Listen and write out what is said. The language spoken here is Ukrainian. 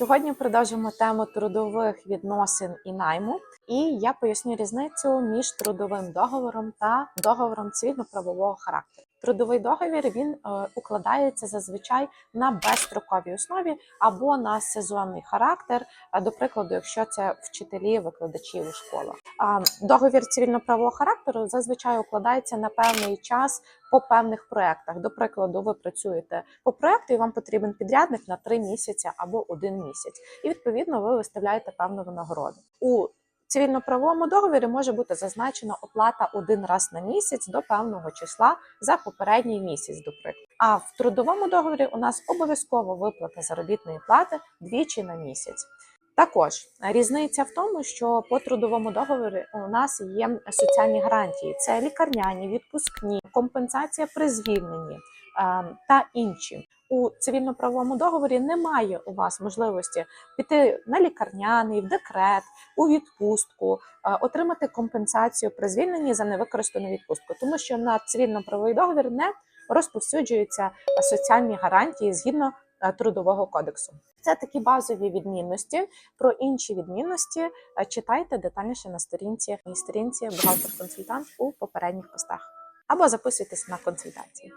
Сьогодні продовжимо тему трудових відносин і найму, і я поясню різницю між трудовим договором та договором цивільно-правового характеру. Трудовий договір він е, укладається зазвичай на безстроковій основі або на сезонний характер. А, До прикладу, якщо це вчителі, викладачі у школах. Договір цивільно-правового характеру зазвичай укладається на певний час по певних проектах. До прикладу, ви працюєте по проекту, і вам потрібен підрядник на три місяці або один місяць, і відповідно ви виставляєте певну винагороду. У цивільно-правовому договорі може бути зазначена оплата один раз на місяць до певного числа за попередній місяць, до прикладу. А в трудовому договорі у нас обов'язково виплата заробітної плати двічі на місяць. Також різниця в тому, що по трудовому договорі у нас є соціальні гарантії: це лікарняні, відпускні, компенсація при звільненні е, та інші. У цивільно-правовому договорі немає у вас можливості піти на лікарняний, в декрет, у відпустку, е, отримати компенсацію при звільненні за невикористану відпустку, тому що на цивільно-правовий договір не розповсюджуються соціальні гарантії згідно трудового кодексу. Це такі базові відмінності. Про інші відмінності е, читайте детальніше на сторінці моїй сторінці бухгалтер-консультант у попередніх постах або записуйтесь на консультації.